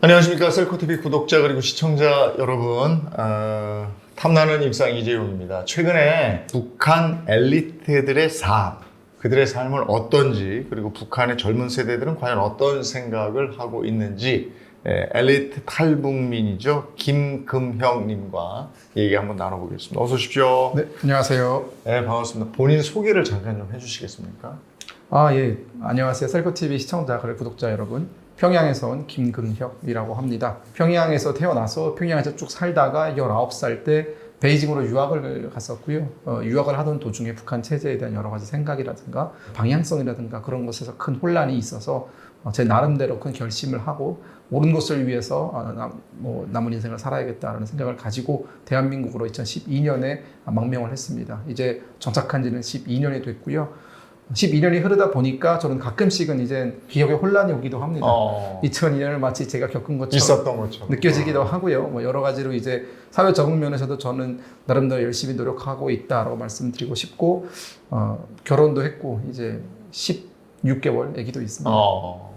안녕하십니까. 셀코TV 구독자 그리고 시청자 여러분. 어, 탐나는 일상 이재용입니다. 최근에 북한 엘리트들의 삶 그들의 삶을 어떤지 그리고 북한의 젊은 세대들은 과연 어떤 생각을 하고 있는지 예, 엘리트 탈북민이죠. 김금형님과 얘기 한번 나눠보겠습니다. 어서 오십시오. 네, 안녕하세요. 네 반갑습니다. 본인 소개를 잠깐 좀 해주시겠습니까 아, 예. 안녕하세요. 셀코TV 시청자, 그리고 구독자 여러분. 평양에서 온 김금혁이라고 합니다. 평양에서 태어나서 평양에서 쭉 살다가 19살 때 베이징으로 유학을 갔었고요. 어, 유학을 하던 도중에 북한 체제에 대한 여러 가지 생각이라든가 방향성이라든가 그런 것에서 큰 혼란이 있어서 어, 제 나름대로 큰 결심을 하고 옳은 것을 위해서 어, 남, 뭐 남은 인생을 살아야겠다라는 생각을 가지고 대한민국으로 2012년에 망명을 했습니다. 이제 정착한 지는 12년이 됐고요. 12년이 흐르다 보니까 저는 가끔씩은 이제 기억에 혼란이 오기도 합니다. 어, 2002년을 마치 제가 겪은 것처럼 있었던 것처럼 느껴지기도 하고요. 뭐 여러 가지로 이제 사회 적응 면에서도 저는 나름대로 열심히 노력하고 있다라고 말씀드리고 싶고 어, 결혼도 했고 이제 16개월 아기도 있습니다. 어.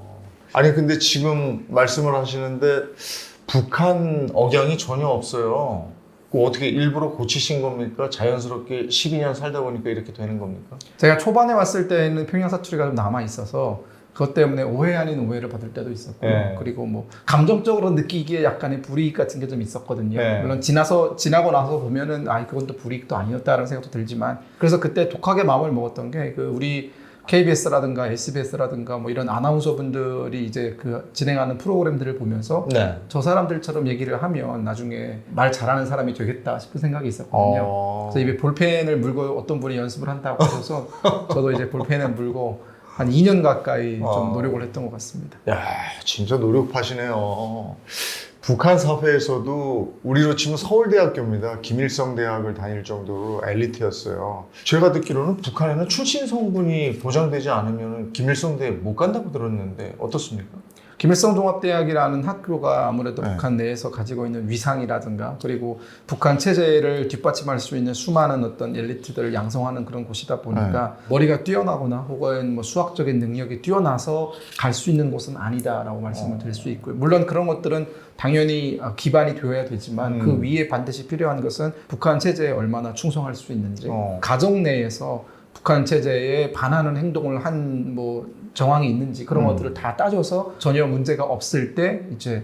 아니 근데 지금 말씀을 하시는데 북한 억양이 전혀 없어요. 그 어떻게 일부러 고치신 겁니까? 자연스럽게 12년 살다 보니까 이렇게 되는 겁니까? 제가 초반에 왔을 때는 평양 사투리가 좀 남아 있어서 그것 때문에 오해 아닌 오해를 받을 때도 있었고요. 네. 그리고 뭐 감정적으로 느끼기에 약간의 불이익 같은 게 좀 있었거든요. 네. 물론 지나서 지나고 나서 보면은 아 그건 또 불이익도 아니었다라는 생각도 들지만 그래서 그때 독하게 마음을 먹었던 게 그 우리 KBS라든가 SBS라든가 뭐 이런 아나운서 분들이 이제 그 진행하는 프로그램들을 보면서 네. 저 사람들처럼 얘기를 하면 나중에 말 잘하는 사람이 되겠다 싶은 생각이 있었거든요. 어. 그래서 입에 볼펜을 물고 어떤 분이 연습을 한다고 하셔서 저도 이제 볼펜을 물고 한 2년 가까이 좀 어. 노력을 했던 것 같습니다. 야, 진짜 노력하시네요. 북한 사회에서도 우리로 치면 서울대학교입니다. 김일성 대학을 다닐 정도로 엘리트였어요. 제가 듣기로는 북한에는 출신 성분이 보장되지 않으면 김일성 대에 못 간다고 들었는데 어떻습니까? 김일성 종합대학이라는 학교가 아무래도 네. 북한 내에서 가지고 있는 위상이라든가 그리고 북한 체제를 뒷받침할 수 있는 수많은 어떤 엘리트들을 양성하는 그런 곳이다 보니까 네. 머리가 뛰어나거나 혹은 뭐 수학적인 능력이 뛰어나서 갈 수 있는 곳은 아니다라고 말씀을 어. 드릴 수 있고요. 물론 그런 것들은 당연히 어, 기반이 되어야 되지만 음. 그 위에 반드시 필요한 것은 북한 체제에 얼마나 충성할 수 있는지 어. 가정 내에서 북한 체제에 반하는 행동을 한 뭐 정황이 있는지 그런 음. 것들을 다 따져서 전혀 문제가 없을 때 이제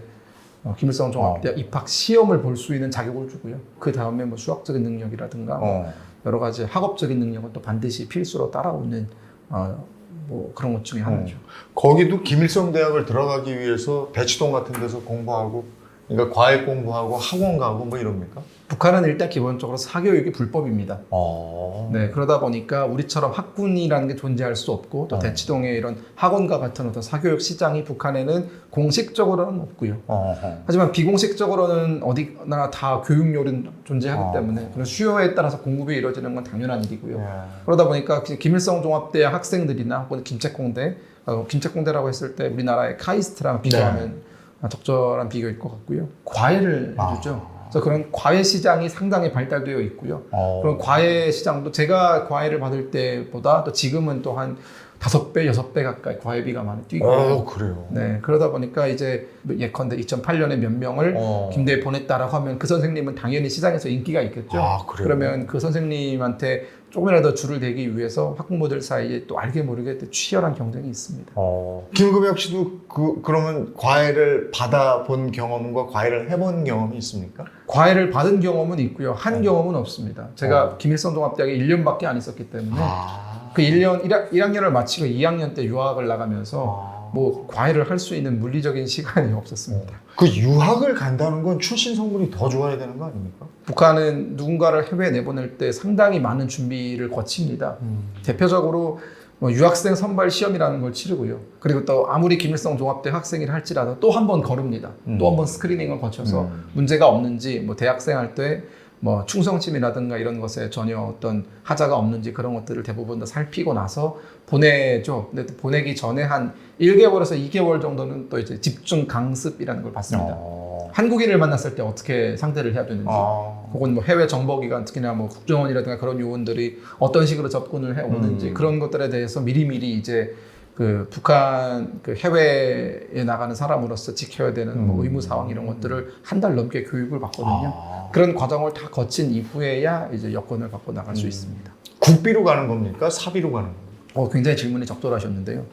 어, 김일성 종합대 학 입학 시험을 볼 수 있는 자격을 주고요. 그 다음에 뭐 수학적인 능력이라든가 어. 여러 가지 학업적인 능력은 또 반드시 필수로 따라오는 어, 뭐 그런 것 중에 하나죠. 거기도 김일성 대학을 들어가기 위해서 대치동 같은 데서 공부하고 그러니까 과외 공부하고 학원 가고 뭐 이럽니까? 북한은 일단 기본적으로 사교육이 불법입니다. 어. 네, 그러다 보니까 우리처럼 학군이라는 게 존재할 수 없고 또 어. 대치동의 이런 학원과 같은 어떤 사교육 시장이 북한에는 공식적으로는 없고요. 어허. 하지만 비공식적으로는 어디나 다 교육열은 존재하기 어. 때문에 그런 수요에 따라서 공급이 이루어지는 건 당연한 일이고요. 예. 그러다 보니까 김일성 종합대학 학생들이나 혹은 김책공대, 어, 김책공대라고 했을 때 우리나라의 카이스트랑 비교하면 적절한 비교일 것 같고요. 과외를 아. 해주죠. 그래서 그런 과외 시장이 상당히 발달되어 있고요. 어. 그런 과외 시장도 제가 과외를 받을 때보다 또 지금은 또한 다섯 배, 여섯 배 가까이 과외비가 많이 뛰고 어, 그래요. 네 그러다 보니까 이제 예컨대 2008년에 몇 명을 어. 김대에 보냈다라고 하면 그 선생님은 당연히 시장에서 인기가 있겠죠. 아, 그래요? 그러면 그 선생님한테 조금이라도 줄을 대기 위해서 학부모들 사이에 또 알게 모르게 또 치열한 경쟁이 있습니다. 어. 김금혁 씨도 그 그러면 과외를 받아본 경험과 과외를 해본 경험이 있습니까? 과외를 받은 경험은 있고요. 한 어. 경험은 없습니다. 제가 어. 김일성 종합대학에 1년밖에 안 있었기 때문에 아. 그 1년 1학, 년을 마치고 2학년 때 유학을 나가면서 아. 뭐 과외를 할 수 있는 물리적인 시간이 없었습니다. 그 유학을 간다는 건 출신 성분이 더 좋아야 되는 거 아닙니까? 북한은 누군가를 해외에 내보낼 때 상당히 많은 준비를 거칩니다. 대표적으로 뭐 유학생 선발 시험이라는 걸 치르고요. 그리고 또 아무리 김일성 종합대 학생이라 할지라도 또 한 번 거릅니다. 음. 또한 번 스크리닝을 거쳐서 음. 문제가 없는지 뭐 대학생 할때 뭐 충성심이라든가 이런 것에 전혀 어떤 하자가 없는지 그런 것들을 대부분 다 살피고 나서 보내죠. 근데 또 보내기 전에 한 1개월에서 2개월 정도는 또 이제 집중 강습이라는 걸 받습니다. 어. 한국인을 만났을 때 어떻게 상대를 해야 되는지 아. 혹은 뭐 해외 정보기관 특히나 뭐 국정원이라든가 그런 요원들이 어떤 식으로 접근을 해 오는지 음. 그런 것들에 대해서 미리미리 이제 그 북한 그 해외에 나가는 사람으로서 지켜야 되는 뭐 음. 의무 사항 이런 것들을 한 달 넘게 교육을 받거든요. 아. 그런 과정을 다 거친 이후에야 이제 여권을 갖고 나갈 수 음. 있습니다. 국비로 가는 겁니까? 사비로 가는 겁니까? 어, 굉장히 질문이 적절하셨는데요.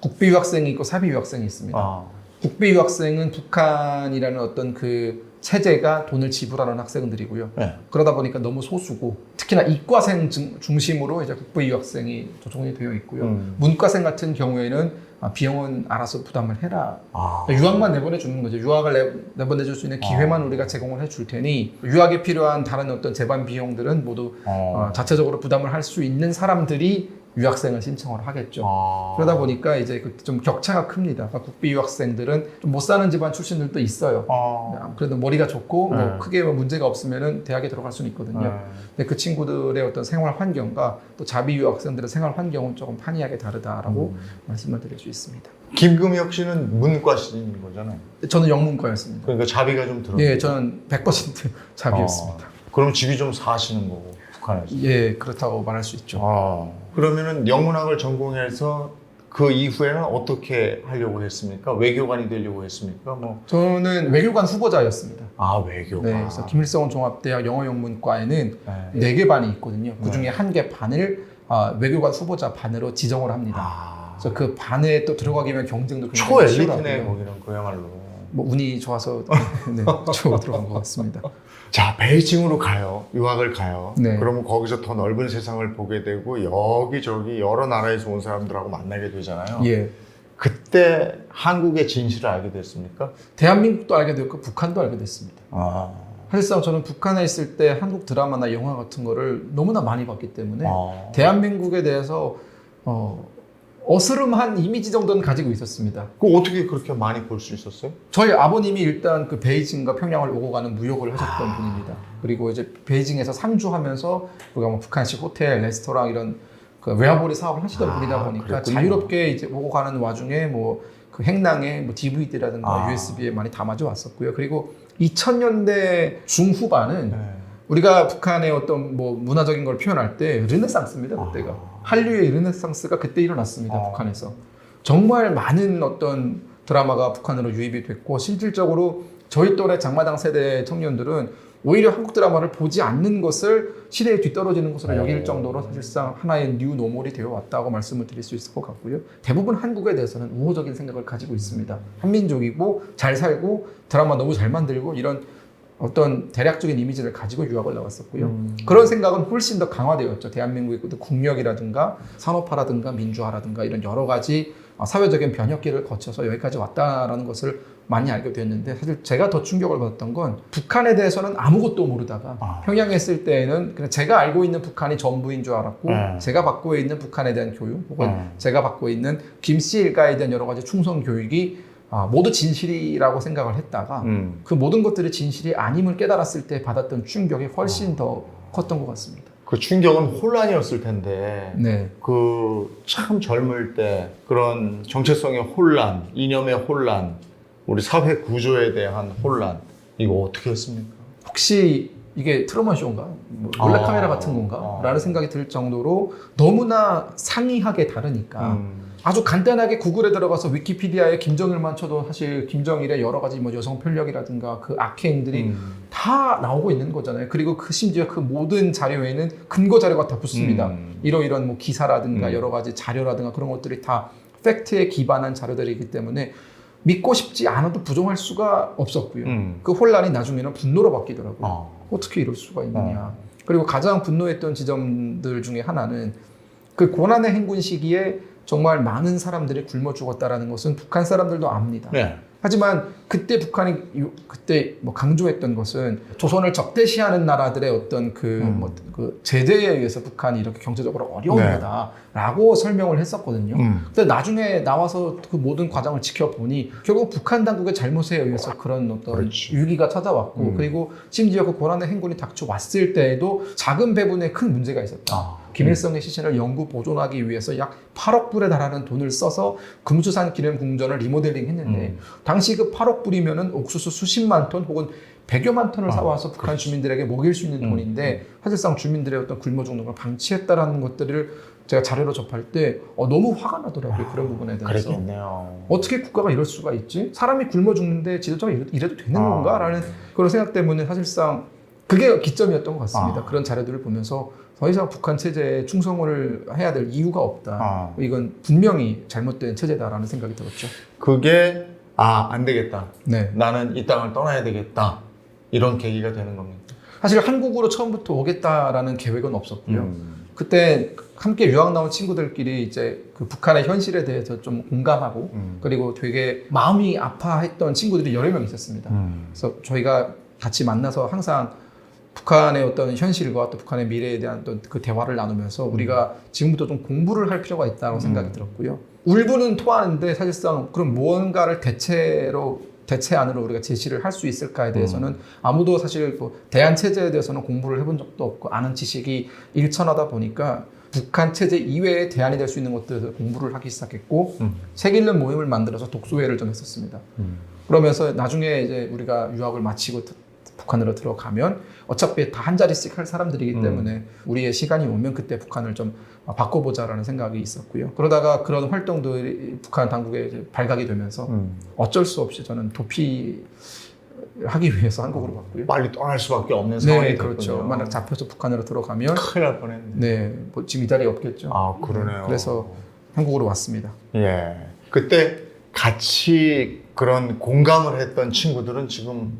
국비 유학생이 있고 사비 유학생이 있습니다. 아. 국비 유학생은 북한이라는 어떤 그 체제가 돈을 지불하는 학생들이고요. 네. 그러다 보니까 너무 소수고 특히나 이과생 중- 중심으로 이제 국비 유학생이 조정이 되어 있고요. 음. 문과생 같은 경우에는 아, 비용은 알아서 부담을 해라. 아. 유학만 내보내 주는 거죠. 유학을 내, 내보내 줄 수 있는 기회만 우리가 제공을 해줄 테니 유학에 필요한 다른 어떤 재반 비용들은 모두 어, 어. 자체적으로 부담을 할 수 있는 사람들이 유학생을 신청을 하겠죠. 아. 그러다 보니까 이제 그 좀 격차가 큽니다. 그러니까 국비 유학생들은 좀 못 사는 집안 출신들도 있어요. 아. 그래도 머리가 좋고 뭐 네. 크게 뭐 문제가 없으면은 대학에 들어갈 수는 있거든요. 네. 근데 그 친구들의 어떤 생활 환경과 또 자비 유학생들의 생활 환경은 조금 판이하게 다르다라고 음. 말씀을 드릴 수 있습니다. 김금혁 씨는 문과신인 거잖아요. 저는 영문과였습니다. 그러니까 자비가 좀 들어. 예, 저는 100% 자비였습니다. 어. 그럼 집이 좀 사시는 거고 북한에서. 예, 그렇다고 말할 수 있죠. 아. 그러면은 영문학을 전공해서 그 이후에는 어떻게 하려고 했습니까? 외교관이 되려고 했습니까? 뭐. 저는 외교관 후보자였습니다. 아 외교관. 네, 그래서 김일성 종합대학 영어영문과에는 네. 네 개 반이 있거든요. 그 네. 중에 한 개 반을 아, 외교관 후보자 반으로 지정을 합니다. 아. 그래서 그 반에 또 들어가기 위한 경쟁도 굉장히 초엘리트네 치열하고요. 거기는 그야말로. 뭐 운이 좋아서 네, 초 들어간 것 같습니다. 자 베이징으로 가요. 유학을 가요. 네. 그러면 거기서 더 넓은 세상을 보게 되고 여기저기 여러 나라에서 온 사람들하고 만나게 되잖아요. 예, 그때 한국의 진실을 알게 됐습니까? 대한민국도 알게 됐고 북한도 알게 됐습니다. 아. 사실상 저는 북한에 있을 때 한국 드라마나 영화 같은 거를 너무나 많이 봤기 때문에 아. 대한민국에 대해서 어, 어스름한 이미지 정도는 가지고 있었습니다. 그 어떻게 그렇게 많이 볼 수 있었어요? 저희 아버님이 일단 그 베이징과 평양을 오고 가는 무역을 하셨던 분입니다. 그리고 이제 베이징에서 상주하면서 우리가 뭐 북한식 호텔, 레스토랑 이런 그 외화벌이 사업을 하시던 아, 분이다 보니까 그랬군요. 자유롭게 이제 오고 가는 와중에 뭐 그 행랑에 뭐 DVD라든가 아. USB에 많이 담아져 왔었고요. 그리고 2000년대 중후반은 네. 우리가 북한의 어떤 뭐 문화적인 걸 표현할 때 르네상스입니다 그때가 아. 한류의 르네상스가 그때 일어났습니다 아. 북한에서 정말 많은 어떤 드라마가 북한으로 유입이 됐고 실질적으로 저희 또래 장마당 세대 청년들은 오히려 한국 드라마를 보지 않는 것을 시대에 뒤떨어지는 것으로 오. 여길 정도로 사실상 하나의 뉴 노멀이 되어 왔다고 말씀을 드릴 수 있을 것 같고요. 대부분 한국에 대해서는 우호적인 생각을 가지고 있습니다. 한민족이고 잘 살고 드라마 너무 잘 만들고 이런 어떤 대략적인 이미지를 가지고 유학을 나왔었고요. 음. 그런 생각은 훨씬 더 강화되었죠. 대한민국의 그 국력이라든가 산업화라든가 민주화라든가 이런 여러 가지 어, 사회적인 변혁기를 거쳐서 여기까지 왔다라는 것을 많이 알게 되었는데 사실 제가 더 충격을 받았던 건 북한에 대해서는 아무것도 모르다가 아. 평양에 있을 때에는 그냥 제가 알고 있는 북한이 전부인 줄 알았고 네. 제가 받고 있는 북한에 대한 교육 혹은 네. 제가 받고 있는 김씨 일가에 대한 여러 가지 충성 교육이 아, 모두 진실이라고 생각을 했다가 음. 그 모든 것들이 진실이 아님을 깨달았을 때 받았던 충격이 훨씬 더 컸던 것 같습니다. 그 충격은 혼란이었을 텐데 네. 그 참 젊을 때 그런 정체성의 혼란, 이념의 혼란, 우리 사회 구조에 대한 혼란 이거 어떻게 했습니까? 혹시 이게 트루먼 쇼인가? 뭐 몰래 아. 카메라 같은 건가? 아. 라는 생각이 들 정도로 너무나 상이하게 다르니까 음. 아주 간단하게 구글에 들어가서 위키피디아에 김정일만 쳐도 사실 김정일의 여러 가지 뭐 여성 편력이라든가 그 악행들이 음. 다 나오고 있는 거잖아요. 그리고 그 심지어 그 모든 자료에는 근거 자료가 다 붙습니다. 음. 이러이러한 뭐 기사라든가 음. 여러 가지 자료라든가 그런 것들이 다 팩트에 기반한 자료들이기 때문에 믿고 싶지 않아도 부정할 수가 없었고요. 음. 그 혼란이 나중에는 분노로 바뀌더라고요. 아. 어떻게 이럴 수가 있느냐. 그리고 가장 분노했던 지점들 중에 하나는 그 고난의 행군 시기에 정말 많은 사람들이 굶어 죽었다라는 것은 북한 사람들도 압니다. 네. 하지만 그때 북한이 요- 그때 뭐 강조했던 것은 조선을 적대시하는 나라들의 어떤 그, 음. 뭐, 그 제재에 의해서 북한이 이렇게 경제적으로 어려운 네. 나라라고 설명을 했었거든요. 음. 근데 나중에 나와서 그 모든 과정을 지켜보니 결국 북한 당국의 잘못에 의해서 그런 어떤 그렇지. 위기가 찾아왔고 음. 그리고 심지어 그 고난의 행군이 닥쳐 왔을 때에도 작은 배분에 큰 문제가 있었다. 아. 김일성의 시신을 영구 보존하기 위해서 약 8억 불에 달하는 돈을 써서 금수산 기념 궁전을 리모델링 했는데 음. 당시 그 8억 불이면은 옥수수 수십만 톤 혹은 100여만 톤을 아, 사와서 북한 주민들에게 먹일 수 있는 음. 돈인데 사실상 주민들의 어떤 굶어 죽는 걸 방치했다라는 것들을 제가 자료로 접할 때 어, 너무 화가 나더라고요 그런 부분에 대해서 그랬겠네요. 어떻게 국가가 이럴 수가 있지? 사람이 굶어 죽는데 지도자가 이래- 이래도 되는 아. 건가라는 그런 생각 때문에 사실상 그게 기점이었던 것 같습니다. 아. 그런 자료들을 보면서 더 이상 북한 체제에 충성을 해야 될 이유가 없다. 아. 이건 분명히 잘못된 체제다라는 생각이 들었죠. 그게 아 안 되겠다. 네. 나는 이 땅을 떠나야 되겠다. 이런 계기가 되는 겁니다. 사실 한국으로 처음부터 오겠다라는 계획은 없었고요. 음. 그때 함께 유학 나온 친구들끼리 이제 그 북한의 현실에 대해서 좀 공감하고 음. 그리고 되게 마음이 아파했던 친구들이 여러 명 있었습니다. 음. 그래서 저희가 같이 만나서 항상 북한의 어떤 현실과 또 북한의 미래에 대한 어떤 그 대화를 나누면서 우리가 지금부터 좀 공부를 할 필요가 있다고 생각이 음. 들었고요. 울분은 토하는데 사실상 그럼 무언가를 대체로 대체안으로 우리가 제시를 할 수 있을까에 대해서는 아무도 사실 뭐 대한 체제에 대해서는 공부를 해본 적도 없고 아는 지식이 일천하다 보니까 북한 체제 이외에 대안이 될 수 있는 것들을 공부를 하기 시작했고 음. 책 읽는 모임을 만들어서 독서회를 좀 했었습니다. 음. 그러면서 나중에 이제 우리가 유학을 마치고 드- 북한으로 들어가면 어차피 다 한 자리씩 할 사람들이기 음. 때문에 우리의 시간이 오면 그때 북한을 좀 바꿔보자라는 생각이 있었고요. 그러다가 그런 활동들이 북한 당국에 발각이 되면서 음. 어쩔 수 없이 저는 도피 하기 위해서 한국으로 갔고요. 빨리 떠날 수밖에 없는 상황이 네, 그렇죠. 됐군요. 만약 잡혀서 북한으로 들어가면 큰일 날 뻔했네. 네, 뭐 지금 이 자리에 없겠죠. 아 그러네요. 그래서 한국으로 왔습니다. 예. 그때 같이 그런 공감을 했던 친구들은 지금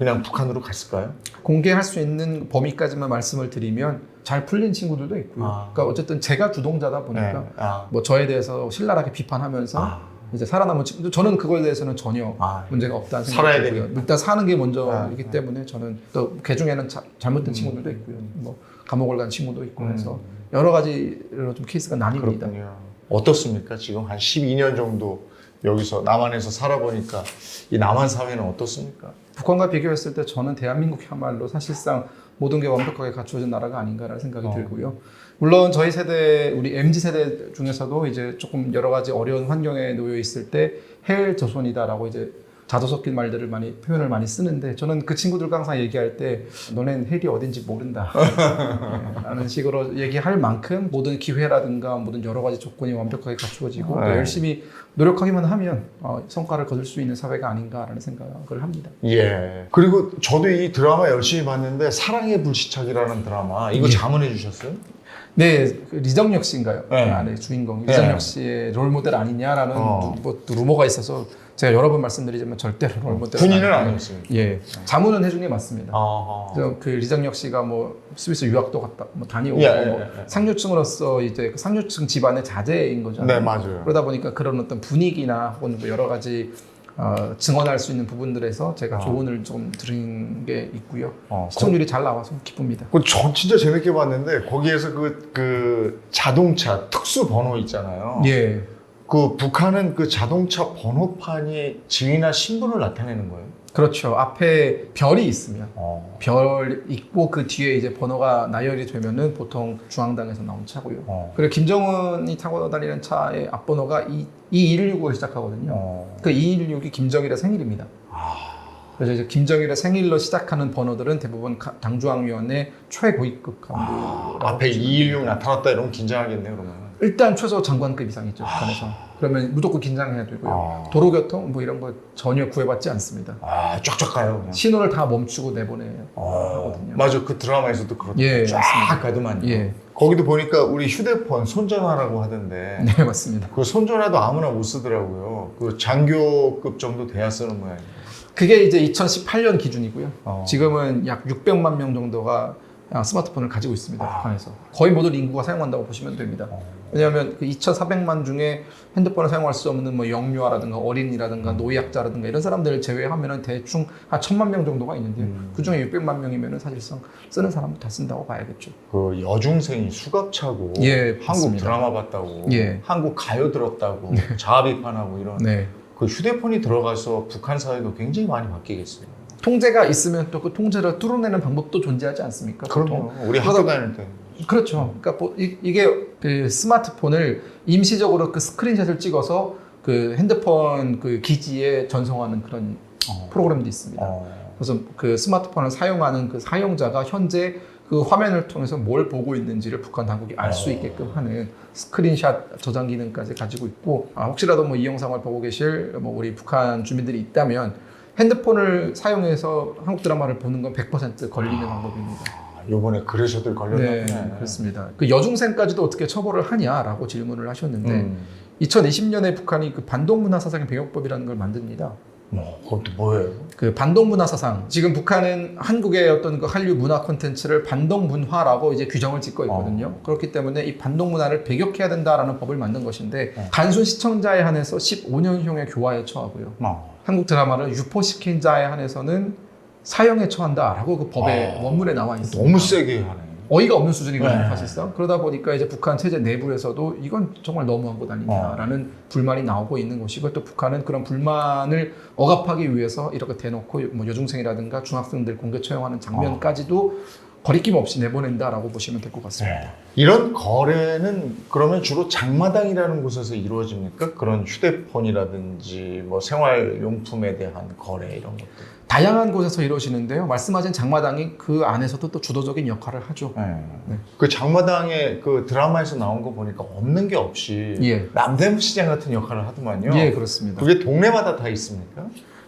그냥 북한으로 갔을까요? 공개할 수 있는 범위까지만 말씀을 드리면 잘 풀린 친구들도 있고요. 아. 그러니까 어쨌든 제가 주동자다 보니까 네. 아. 뭐 저에 대해서 신랄하게 비판하면서 아. 이제 살아남은 친구들 저는 그거에 대해서는 전혀 아. 문제가 없다는 살아야 생각이 들고요. 일단 사는 게 먼저이기 아, 때문에 저는 또 그 중에는 자- 잘못된 음. 친구들도 있고요. 뭐 감옥을 간 친구도 있고 음. 해서 여러 가지로 좀 케이스가 나뉩니다. 그렇군요. 어떻습니까? 지금 한 12년 정도 여기서 남한에서 살아보니까 이 남한 사회는 어떻습니까? 북한과 비교했을 때 저는 대한민국이야말로 사실상 모든 게 완벽하게 갖추어진 나라가 아닌가라는 생각이 어. 들고요. 물론 저희 세대, 우리 MZ 세대 중에서도 이제 조금 여러 가지 어려운 환경에 놓여 있을 때 해외 조선이다라고 이제 자도 섞인 말들을 많이 표현을 많이 쓰는데 저는 그 친구들과 항상 얘기할 때 너넨 헬이 어딘지 모른다 네, 라는 식으로 얘기할 만큼 모든 기회라든가 모든 여러 가지 조건이 완벽하게 갖추어지고 또 네. 열심히 노력하기만 하면 어, 성과를 거둘 수 있는 사회가 아닌가라는 생각을 합니다. 예. 그리고 저도 이 드라마 열심히 봤는데 사랑의 불시착이라는 드라마 이거 예. 자문해 주셨어요? 네, 그 리정혁 씨인가요? 네. 그 안에 주인공 네. 리정혁 씨의 롤 모델 아니냐라는 어. 누, 뭐, 또 루머가 있어서 제가 여러 번 말씀드리지만 절대로 롤 모델 군인은 아니었습니다. 예, 자문은 해준 게 맞습니다. 아하. 그래서 그 리정혁 씨가 뭐 스위스 유학도 갔다 뭐 다니오고 예, 예, 뭐 예, 예. 상류층으로서 이제 그 상류층 집안의 자제인 거죠. 네, 맞아요. 그러다 보니까 그런 어떤 분위기나 혹은 뭐 여러 가지 어, 증언할 수 있는 부분들에서 제가 아. 조언을 좀 들은 게 있고요. 어, 시청률이 잘 나와서 기쁩니다. 그저 진짜 재밌게 봤는데 거기에서 그, 그 자동차 특수 번호 있잖아요. 예. 그 북한은 그 자동차 번호판이 지위나 신분을 나타내는 거예요. 그렇죠. 앞에 별이 있으면 어. 별 있고 그 뒤에 이제 번호가 나열이 되면은 보통 중앙당에서 나온 차고요. 어. 그리고 김정은이 타고 다니는 차의 앞번호가 2216으로 시작하거든요. 어. 그 216이 김정일의 생일입니다. 그래서 이제 김정일의 생일로 시작하는 번호들은 대부분 가- 당중앙위원회 최고위급 간부. 아, 앞에 216 나타났다 이러면 긴장하겠네요, 그러면. 일단 최소 장관급 이상이죠 북한에서. 그러면 무조건 긴장해야 되고요. 아. 도로교통 뭐 이런 거 전혀 구애받지 않습니다. 아, 쫙쫙 가요, 그냥. 신호를 다 멈추고 내보내야 어, 하거든요. 맞아, 그 드라마에서도 그렇다. 예, 쫙 맞습니다. 가더만요. 예. 거기도 보니까 우리 휴대폰 손전화라고 하던데 네 맞습니다. 그 손전화도 아무나 못 쓰더라고요. 그 장교급 정도 돼야 쓰는 모양이에요. 그게 이제 2018년 기준이고요. 어. 지금은 약 600만 명 정도가 아, 스마트폰을 가지고 있습니다. 아. 북한에서 거의 모든 인구가 사용한다고 보시면 됩니다. 어. 왜냐하면 그 2,400만 중에 핸드폰을 사용할 수 없는 뭐 영유아라든가 어린이라든가 노약자라든가 이런 사람들을 제외하면은 대충 한 천만 명 정도가 있는데요. 음. 그 중에 600만 명이면은 사실상 쓰는 사람도 다 쓴다고 봐야겠죠. 그 여중생이 수갑 차고 예, 한국 맞습니다. 드라마 봤다고 예. 한국 가요 들었다고 자아 비판하고 이런 네. 그 휴대폰이 들어가서 북한 사회도 굉장히 많이 바뀌겠어요. 통제가 있으면 또 그 통제를 뚫어내는 방법도 존재하지 않습니까? 보통? 우리 학교 다닐 때 그렇죠. 그러니까 뭐 이, 이게 그 스마트폰을 임시적으로 그 스크린샷을 찍어서 그 핸드폰 그 기지에 전송하는 그런 프로그램도 있습니다. 어. 그래서 그 스마트폰을 사용하는 그 사용자가 현재 그 화면을 통해서 뭘 보고 있는지를 북한 당국이 알수 어. 있게끔 하는 스크린샷 저장 기능까지 가지고 있고 아, 혹시라도 뭐 이 영상을 보고 계실 뭐 우리 북한 주민들이 있다면 핸드폰을 사용해서 한국 드라마를 보는 건 100% 걸리는 방법입니다. 아, 요번에 그래서들 걸렸네. 네, 그렇습니다. 그 여중생까지도 어떻게 처벌을 하냐라고 질문을 하셨는데 음. 2020년에 북한이 그 반동문화사상 병역법이라는 걸 만듭니다. 뭐 그것도 뭐예요? 그 반동문화사상 지금 북한은 한국의 어떤 그 한류 문화 콘텐츠를 반동문화라고 이제 규정을 짓고 있거든요. 그렇기 때문에 이 반동문화를 배격해야 된다라는 법을 만든 것인데 어. 단순 시청자에 한해서 15년형의 교화에 처하고요. 어. 한국 드라마를 유포시킨 자에 한해서는 사형에 처한다라고 그 법의 아, 원문에 나와 있습니다. 너무 세게 하네. 어이가 없는 수준이거든요, 네. 사실상. 그러다 보니까 이제 북한 체제 내부에서도 이건 정말 너무한 것 아니냐라는 불만이 나오고 있는 것이고 또 북한은 그런 불만을 억압하기 위해서 이렇게 대놓고 뭐 여중생이라든가 중학생들 공개 처형하는 장면까지도 거리낌 없이 내보낸다라고 보시면 될 것 같습니다. 네. 이런 거래는 그러면 주로 장마당이라는 곳에서 이루어집니까? 그런 휴대폰이라든지 뭐 생활용품에 대한 거래 이런 것들. 다양한 곳에서 이루어지는데요. 말씀하신 장마당이 그 안에서도 또 주도적인 역할을 하죠. 네. 네. 그 장마당에 그 드라마에서 나온 거 보니까 없는 게 없이 예. 남대문 시장 같은 역할을 하더만요. 예, 그렇습니다. 그게 동네마다 다 있습니까?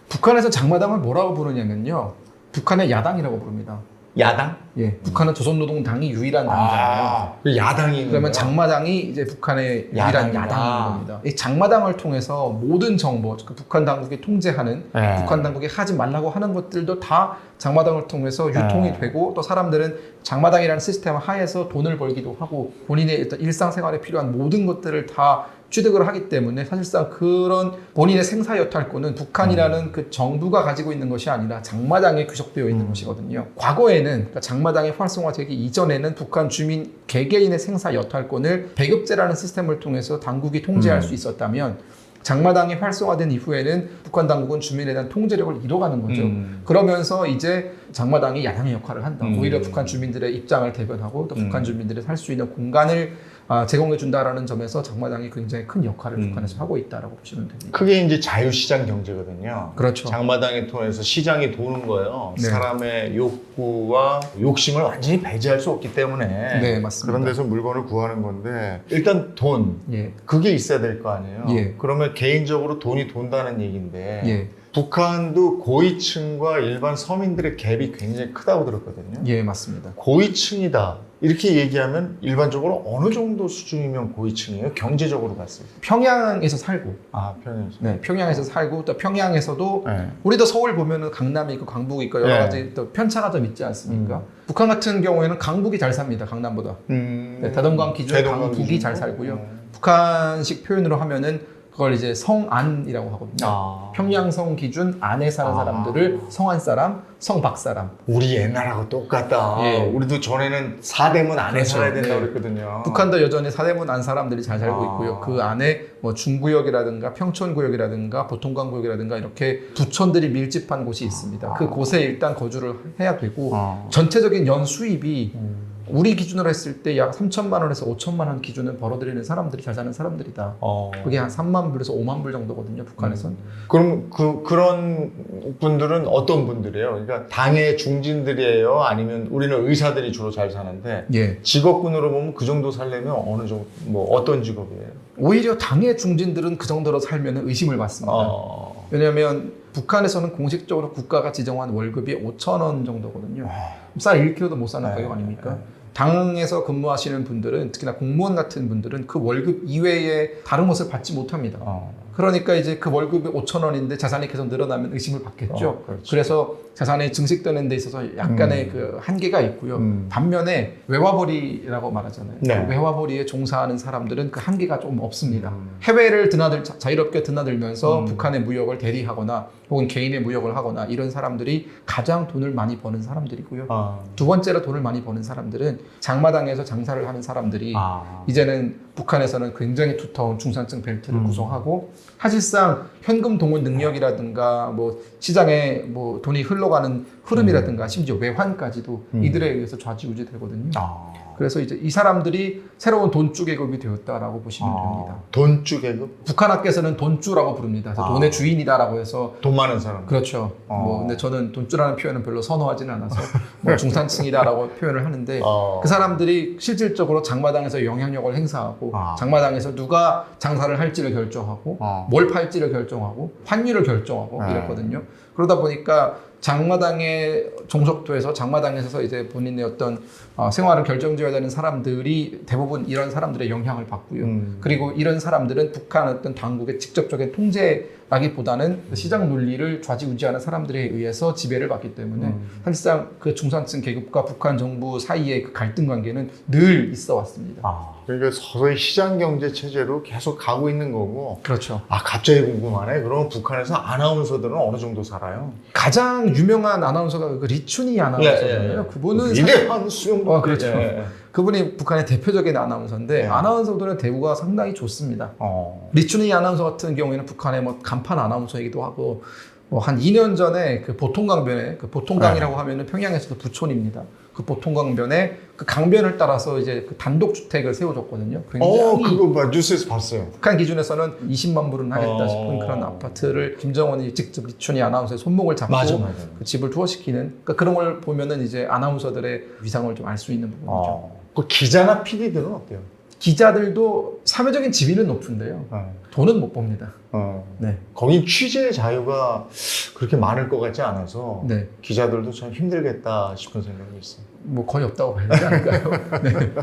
북한에서 장마당을 뭐라고 부르냐면요. 북한의 야당이라고 부릅니다. 야당? 예, 북한은 조선노동당이 유일한 당이잖아요. 아, 그 야당이 그러면? 장마당이 이제 북한의 유일한 야당이구나. 야당인 겁니다. 이 장마당을 통해서 모든 정보, 그 북한 당국이 통제하는 네. 북한 당국이 하지 말라고 하는 것들도 다 장마당을 통해서 유통이 네. 되고 또 사람들은 장마당이라는 시스템 하에서 돈을 벌기도 하고 본인의 일단 일상생활에 필요한 모든 것들을 다 취득을 하기 때문에 사실상 그런 본인의 생사 여탈권은 북한이라는 그 정부가 가지고 있는 것이 아니라 장마당에 귀속되어 있는 음. 것이거든요. 과거에는 그러니까 장마당이 활성화되기 이전에는 북한 주민 개개인의 생사 여탈권을 배급제라는 시스템을 통해서 당국이 통제할 음. 수 있었다면 장마당이 활성화된 이후에는 북한 당국은 주민에 대한 통제력을 잃어가는 거죠. 음. 그러면서 이제 장마당이 야당의 역할을 한다. 음. 오히려 북한 주민들의 입장을 대변하고 또 북한 음. 주민들이 살 수 있는 공간을 아, 제공해 준다라는 점에서 장마당이 굉장히 큰 역할을 음. 북한에서 하고 있다라고 보시면 됩니다. 그게 이제 자유시장 경제거든요. 그렇죠. 장마당을 통해서 시장이 도는 거예요. 네. 사람의 욕구와 욕심을 완전히 배제할 수 없기 때문에 네, 맞습니다. 그런 데서 물건을 구하는 건데 일단 돈 예. 그게 있어야 될 거 아니에요. 예. 그러면 개인적으로 돈이 돈다는 얘기인데 예. 북한도 고위층과 일반 서민들의 갭이 굉장히 크다고 들었거든요. 예, 맞습니다. 고위층이다 이렇게 얘기하면 일반적으로 어느 정도 수준이면 고위층이에요? 경제적으로 봤을 때. 평양에서 살고 아 평양에서. 네, 평양에서 살고 또 평양에서도 네. 우리도 서울 보면은 강남이 있고 강북이 있고 여러 네. 가지 또 편차가 좀 있지 않습니까? 북한 같은 경우에는 강북이 잘 삽니다. 강남보다. 음. 네, 대동강 기준 강북이 기준으로? 잘 살고요. 음. 북한식 표현으로 하면은 그걸 이제 성안이라고 하거든요. 아. 평양성 기준 안에 사는 아. 사람들을 성안 사람, 성박 사람. 우리 옛날하고 똑같다. 예. 우리도 전에는 사대문 안에 그렇죠. 살아야 된다고 네. 그랬거든요. 북한도 여전히 사대문 안 사람들이 잘 살고 아. 있고요. 그 안에 뭐 중구역이라든가 평촌구역이라든가 보통강구역이라든가 이렇게 부촌들이 밀집한 곳이 있습니다. 그 곳에 일단 거주를 해야 되고 아. 전체적인 연 수입이 음. 우리 기준으로 했을 때 약 3천만 원에서 5천만 원 기준은 벌어들이는 사람들이 잘 사는 사람들이다. 어. 그게 한 3만 불에서 5만 불 정도거든요, 북한에선. 그럼 그 그런 분들은 어떤 분들이에요? 그러니까 당의 중진들이에요? 아니면 우리는 의사들이 주로 잘 사는데 예. 직업군으로 보면 그 정도 살려면 어느 정도 뭐 어떤 직업이에요? 오히려 당의 중진들은 그 정도로 살면 의심을 받습니다. 어. 왜냐하면 북한에서는 공식적으로 국가가 지정한 월급이 5천 원 정도거든요. 아. 쌀 1kg도 못 사는 네, 가격 아닙니까? 네. 당에서 근무하시는 분들은 특히나 공무원 같은 분들은 그 월급 이외에 다른 것을 받지 못합니다. 어. 그러니까 이제 그 월급이 5천 원인데 자산이 계속 늘어나면 의심을 받겠죠. 어, 그렇죠. 그래서 자산이 증식되는 데 있어서 약간의 그 한계가 있고요. 음. 반면에 외화벌이라고 말하잖아요. 네. 그 외화벌이에 종사하는 사람들은 그 한계가 좀 없습니다. 음. 해외를 드나들 자- 자유롭게 드나들면서 음. 북한의 무역을 대리하거나 혹은 개인의 무역을 하거나 이런 사람들이 가장 돈을 많이 버는 사람들이고요. 아. 두 번째로 돈을 많이 버는 사람들은 장마당에서 장사를 하는 사람들이 아. 이제는 북한에서는 굉장히 두터운 중산층 벨트를 음. 구성하고 사실상 현금 동원 능력이라든가 뭐 시장에 뭐 돈이 흘러가는 흐름이라든가 심지어 외환까지도 음. 이들에 의해서 좌지우지 되거든요. 아. 그래서 이제 이 사람들이 새로운 돈주 계급이 되었다라고 보시면 됩니다. 돈주 계급? 북한 학계에서는 돈주라고 부릅니다. 그래서 아. 돈의 주인이다라고 해서 돈 많은 사람. 그렇죠. 어. 뭐 근데 저는 돈주라는 표현은 별로 선호하지는 않아서 뭐 중산층이다라고 표현을 하는데 어. 그 사람들이 실질적으로 장마당에서 영향력을 행사하고 아. 장마당에서 누가 장사를 할지를 결정하고 어. 뭘 팔지를 결정하고 환율을 결정하고 네. 이랬거든요. 그러다 보니까 장마당에 종속도에서 장마당에서 이제 본인의 어떤 어, 생활을 결정지어야 되는 사람들이 대부분 이런 사람들의 영향을 받고요. 음. 그리고 이런 사람들은 북한 어떤 당국의 직접적인 통제 라기보다는 그 시장 논리를 좌지우지하는 사람들에 의해서 지배를 받기 때문에 음. 사실상 그 중산층 계급과 북한 정부 사이의 그 갈등 관계는 늘 있어 왔습니다. 아, 그러니까 서서히 시장 경제 체제로 계속 가고 있는 거고. 그렇죠. 아, 갑자기 궁금하네. 그럼 북한에서 아나운서들은 어느 정도 살아요? 가장 유명한 아나운서가 그 리춘희 아나운서잖아요. 예, 예. 그분은 위대한 수영. 어, 그렇죠. 예. 그분이 북한의 대표적인 아나운서인데 네. 아나운서들의 대우가 상당히 좋습니다. 어. 리춘희 아나운서 같은 경우에는 북한의 뭐 간판 아나운서이기도 하고 뭐한 2년 전에 그 보통강변에 그 보통강이라고 하면은 평양에서도 부촌입니다. 그 보통강변에 그 강변을 따라서 이제 그 단독 주택을 세워줬거든요. 어, 그거 봐. 뉴스에서 봤어요. 북한 기준에서는 20만 불은 하겠다 어. 싶은 그런 아파트를 김정은이 직접 리춘희 아나운서의 손목을 잡고 맞아, 맞아. 그 집을 투어시키는 그러니까 그런 걸 보면은 이제 아나운서들의 위상을 좀 알 수 있는 부분이죠. 어. 그 기자나 PD들은 어때요? 기자들도 사회적인 지위는 높은데요. 어. 돈은 못 법니다. 어. 네. 거긴 취재 자유가 그렇게 많을 것 같지 않아서 네. 기자들도 참 힘들겠다 싶은 생각이 있어요. 뭐 거의 없다고 봐야 되지 않을까요? 네.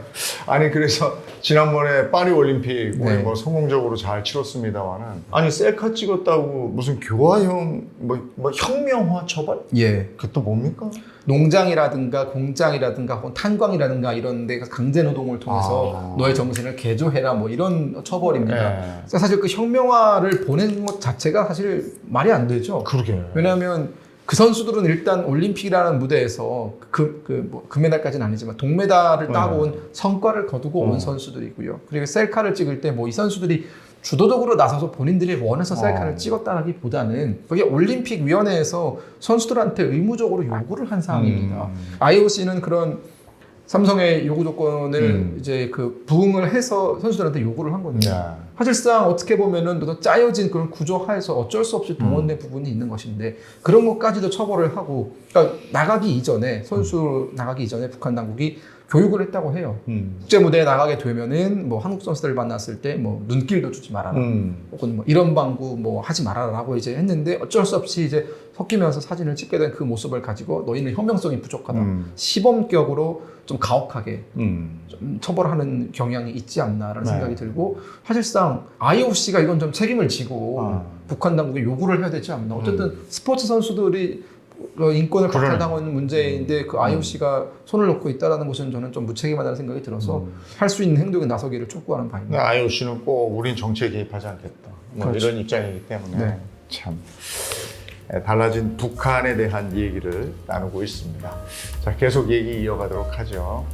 아니 그래서 지난번에 파리 올림픽 네. 뭐 성공적으로 잘 치렀습니다만은 아니 셀카 찍었다고 무슨 교화형 뭐, 뭐 혁명화 처벌? 예. 그또 뭡니까? 농장이라든가 공장이라든가 혹은 탄광이라든가 이런 데가 강제 노동을 통해서 아. 너의 정신을 개조해라 뭐 이런 처벌입니다. 예. 사실 그 혁명화를 보낸 것 자체가 사실 말이 안 되죠. 그러게. 왜냐하면 그 선수들은 일단 올림픽이라는 무대에서 그, 그, 뭐, 금메달까지는 아니지만 동메달을 따고 온 성과를 거두고 어. 온 선수들이고요. 그리고 셀카를 찍을 때 뭐 이 선수들이 주도적으로 나서서 본인들이 원해서 셀카를 어. 찍었다라기보다는 그게 올림픽 위원회에서 선수들한테 의무적으로 요구를 한 사항입니다. 음. IOC는 그런 삼성의 요구 조건을 음. 이제 그 부응을 해서 선수들한테 요구를 한 거든요. 야. 사실상 어떻게 보면은 또 짜여진 그런 구조 하에서 어쩔 수 없이 동원된 부분이 있는 것인데 그런 것까지도 처벌을 하고 그러니까 나가기 이전에 선수 나가기 이전에 북한 당국이 교육을 했다고 해요. 음. 국제 무대에 나가게 되면은 뭐 한국 선수들을 만났을 때 뭐 눈길도 주지 말아라. 음. 혹은 뭐 이런 방구 뭐 하지 말아라라고 이제 했는데 어쩔 수 없이 이제 섞이면서 사진을 찍게 된 그 모습을 가지고 너희는 혁명성이 부족하다. 음. 시범격으로 좀 가혹하게 음. 좀 처벌하는 경향이 있지 않나라는 네. 생각이 들고 사실상 IOC가 이건 좀 책임을 지고 아. 북한 당국에 요구를 해야 되지 않나. 어쨌든 스포츠 선수들이 어, 인권을 그러네. 박탈당하는 문제인데 그 IOC가 손을 놓고 있다라는 것은 저는 좀 무책임하다는 생각이 들어서 음. 할수 있는 행동에 나서기를 촉구하는 바입니다. IOC는 꼭 우린 정치에 개입하지 않겠다. 뭐 그렇죠. 이런 입장이기 때문에 네. 참 예, 달라진 북한에 대한 얘기를 나누고 있습니다. 자, 계속 얘기 이어가도록 하죠.